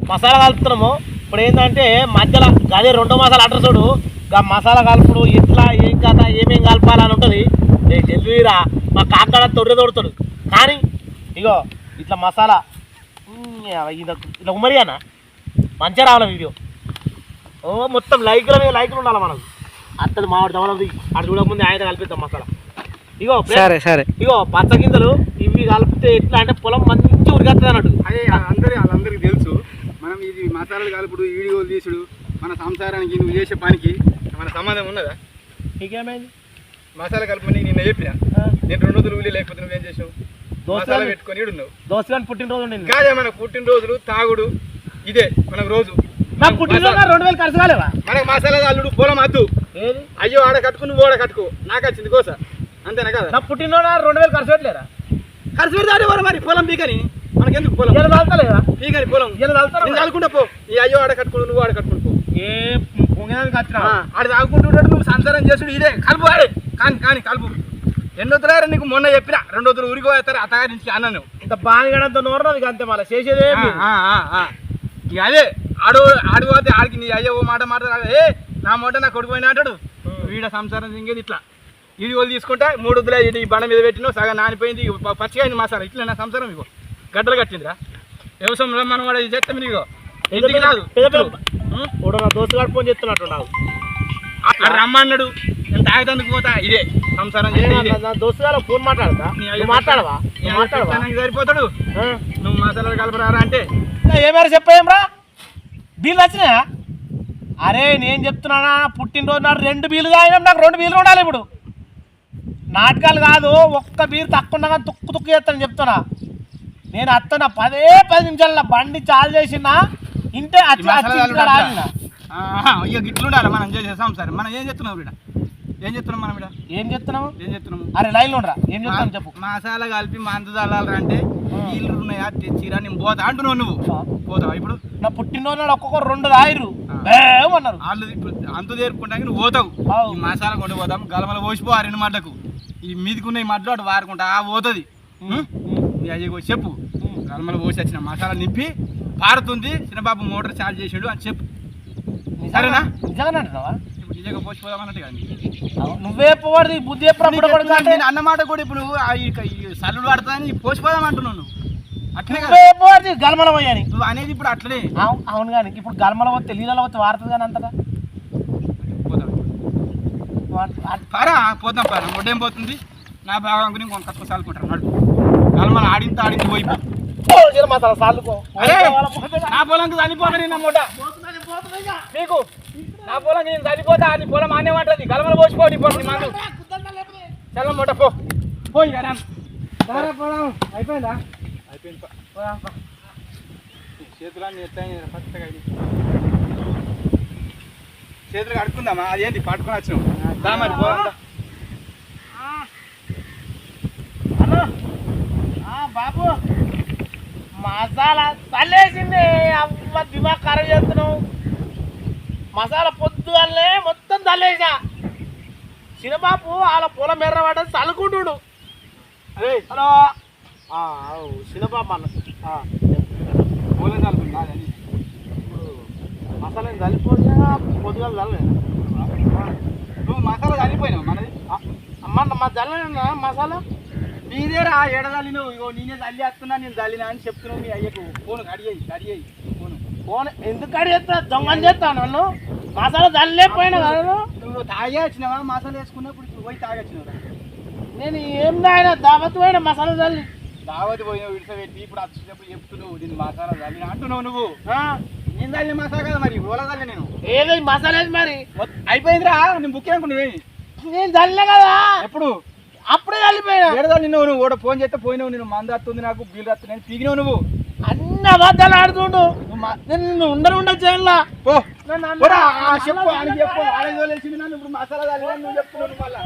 మసాలా కలుపుతున్నాము ఇప్పుడు ఏంటంటే మధ్యలో అదే రెండో మసాలా అంటారు చూడు. గా మసాలా కలుపుడు ఎట్లా ఏం కథ ఏమేం కలపాలని ఉంటుంది. ఏ మా కాక్కడ తొర్రె తోడుతాడు. కానీ ఇగో ఇట్లా మసాలా. ఇట్లా ఉమ్మరియానా మంచిగా రావాలి వీడియో? ఓ మొత్తం లైక్ల మీద లైక్లు ఉండాలి మనకు? అత్తది మామిడి దవలది అటు చూడకముందే ఆయన కలిపిద్దాం మసాలా. ఇగో సరే సరే. ఇగో పచ్చ గింజలు ఇవి కలిపితే ఎట్లా అంటే పొలం మంచి ఉరికొస్తుంది అన్నట్టు. అదే అందరి వాళ్ళందరికీ తెలుసు. మనం ఇది మసాలాలు కలుపుడు వీడియోలు తీసుడు మన సంసారానికి నువ్వు చేసే పనికి. మన సంబంధం ఉన్నదా? నీకేమైంది? మసాలా కలుపుని నిన్న చెప్పిన? నేను రెండు రోజులు ఊళ్ళో లేకపోతే నువ్వేం చేసావు? దోశ మసాలా పెట్టుకొని ఉన్నావు దోశలని పుట్టినరోజు ఉండింది. కాదే మన పుట్టినరోజులు తాగుడు ఇదే మనకు రోజు. నాకు పుట్టినరోజు రెండు వేలు ఖర్చు కాలేవా మనకు మసాలా అల్లుడు పొలం అద్దు. అయ్యో ఆడ కట్టుకు నువ్వు ఆడ కట్టుకో. నాకు వచ్చింది కోస అంతేనా కదా? నా పుట్టినరోజు రెండు వేలు ఖర్చు పెట్టలేరా ఖర్చు పెడతాడు మరి పొలం పీకని? మనకెందుకు పొలం? ఇలా తాగుతలేదా? పీకని పొలం. ఇలా తాగుతారా నేను చదువుకుంటా పో. ఈ అయ్యో ఆడ నువ్వు ఆడ పో. ఏ పొంగడానికి వచ్చినా? ఆ, ఆడ తాగుకుంటుంటాడు నువ్వు సంసారం చేసుడు ఇదే. కలుపు ఆడే. కాని కాని కలుపు. వద్దులారా నీకు మొన్న చెప్పిన. రెండు వద్దులు ఊరికి పోతారు అత్తగారి నుంచి అన్నాను. ఇంత బాగా నోరు ఇక అంతే మళ్ళీ చేసేదే అదే ఆడు ఆడు పోతే ఆడికి నీ అయ్యో ఓ మాట మాట ఏ నా మాట నా కొడుకు పోయినా అంటాడు? వీడ సంసారం దింగేది ఇట్లా. ఇది వాళ్ళు తీసుకుంటా మూడు వద్దులే ఇది ఈ బండ మీద పెట్టినావు సగం నానిపోయింది పచ్చిగా అయింది మసాలా ఇట్లా నా సంసారం ఇగో. గడ్డలు కట్టిందిరా. వ్యవసాయంలో మనం కూడా ఇది చేస్తాం ఇగో ఇంటికి రాదు? నా దోస్తు గారు ఫోన్ చేస్తున్నట్టు నాకు. అక్కడ రమ్మన్నాడు. నేను తాగేందుకు పోతా. ఇదే సంసారం దోస్తు గారు ఫోన్ మాట్లాడతా మాట్లాడవా? సరిపోతాడు? నువ్వు మసాలాలు కలపరారా అంటే? ఏమైనా చెప్పేయంరా? బిల్లు వచ్చినాయా అరే నేను చెప్తున్నానా పుట్టినరోజు నాడు రెండు బీలు తాగినాం. నాకు రెండు బీలు ఉండాలి ఇప్పుడు. నాటకాలు కాదు ఒక్క బీరు తక్కువ తుక్కు తుక్కు చేస్తాను చెప్తున్నా. నేను అత్తన పదే పది నిమిషాల బండి చాలు చేసిన ఇంటే ఇక గిట్లుండాలి మనం చేసే సంసారం మనం ఏం చెప్తున్నాం ఇక్కడ ఏం చెప్తున్నాం మనం ఇక్కడ ఏం చెప్తున్నావు ఏం చెప్తున్నాము అరే లైన్ ఉండరా? ఏం చెప్తాను చెప్పు. మసాలా కలిపి మందు చల్లాలరా అంటే నీళ్ళు ఉన్నాయా? తెచ్చిరా నేను పోతా అంటున్నావు నువ్వు. పోతావా ఇప్పుడు? నా పుట్టినరోజు ఒక్కొక్కరు రెండు రాయిరు ఆ. ఏమన్నారు వాళ్ళు ఇప్పుడు అంతు తేరుకుంటాక నువ్వు పోతావు. ఈ మసాలా కొండ పోతాం గలమల పోసిపో ఆ రెండు మడ్లకు ఈ మీదికున్న ఈ మడ్లు అటు వారుకుంటా ఆ పోతుంది. పోయి చెప్పు. గలమల పోసి వచ్చిన మసాలా నింపి పారుతుంది చిన్నబాబు మోటార్ చాలు చేసాడు అని చెప్పు. సరేనా? అంటున్నావా? ఇప్పుడు నిజంగా పోసిపోదాం అన్నట్టు కానీ నువ్వే పోవాడు ఈ బుద్ధి ఎప్పుడు అన్నమాట కూడా ఇప్పుడు సల్లుడు పడుతుందని పోసిపోదాం అంటున్నావు నువ్వు. నువ్వే గల్మల అనేది ఇప్పుడు అట్లనే. అవు- అవును కానీ ఇప్పుడు గల్మల పోతే నీళ్ళలో పోతే వాడుతుంది కానీ అంతగా? పారా పోదాం పారా. ఒడ్డేం పోతుంది? నా భాగం గురించి కొంత నడు. కలమల ఆడింత ఆడింది పోయి నా పొలం చనిపోతా నేను మూట నీకు నా పొలం నేను చనిపోతా నీ పొలం ఆనేమంటది గలమల పోసిపో నీ పొలం మందు. చల్ల మూట పో. పోయి కదా అయిపోయిందా? అయిపోయింది చేతులన్నీ ఎత్తాయి ఫస్ట్గా ఇది. చేతులు కడుక్కుందామా? అదేంటి పట్టుకొని వచ్చినావు? దా మరి పోదాం దా. హలో ఆ, బాబు. మసాలా చల్లేసింది. అమ్మ దిమాగ్ ఖరాబ్ చేస్తున్నావు. మసాలా పొద్దుగానే మొత్తం చల్లేసా చిన్నబాబు వాళ్ళ పొలం ఎర్రబడ్డ చల్లుకుంటుడు. అరే. హలో. చిన్నబాబు అన్న. అనుకుంటా అది. ఇప్పుడు మసాలా చల్లిపోయినా పొద్దుగాల చల్లలేదు? నువ్వు మసాలా చల్లిపోయినావు మనది? అమ్మ మా చల్లలేనా మసాలా? నీదేరా ఏడదాలి నువ్వు ఇగో నేనే చల్లి వస్తున్నా నేను చల్లినా అని చెప్తున్నావు మీ అయ్యకు. ఫోన్ కడిగేయి కడిగేయి ఫోన్. ఫోన్ ఎందుకు అడిగేస్తా దొంగని చేస్తా నన్ను. మసాలా చల్లలేకపోయినా కదా నువ్వు? నువ్వు తాగే వచ్చినావా? మసాలా వేసుకున్నప్పుడు ఇప్పుడు పోయి తాగొచ్చినావురా నేను ఏం తాగినా? దావత్ పోయినా మసాలా చల్లి దావతి పోయినావు విడిసపెట్టి ఇప్పుడు వచ్చేటప్పుడు చెప్తున్నావు మసాలా చల్లిన అంటున్నావు నువ్వు. ఆ, నేను చల్లిన మసాలా కదా మరి ఓలా చల్లి నేను. ఏది? మసాలా మరి? అయిపోయిందిరా నేను బుక్ అనుకున్నావేమి నేను చల్లే కదా? ఎప్పుడు? ఏడదాలి నువ్వు కూడా ఫోన్ చేస్తే పోయినావు నేను మందు వస్తుంది నాకు బిల్ వస్తుంది. నేను పీకినావు నువ్వు. అన్ని అబద్ధాలు ఆడుతుండు. నువ్వు మా- నేను ఉండను ఉండదు చేయలా నన్ను చెప్పు అని చెప్పు. ఆడే తోలేసింది నన్ను. ఇప్పుడు మసాలా నువ్వు చెప్తున్నావు మళ్ళా.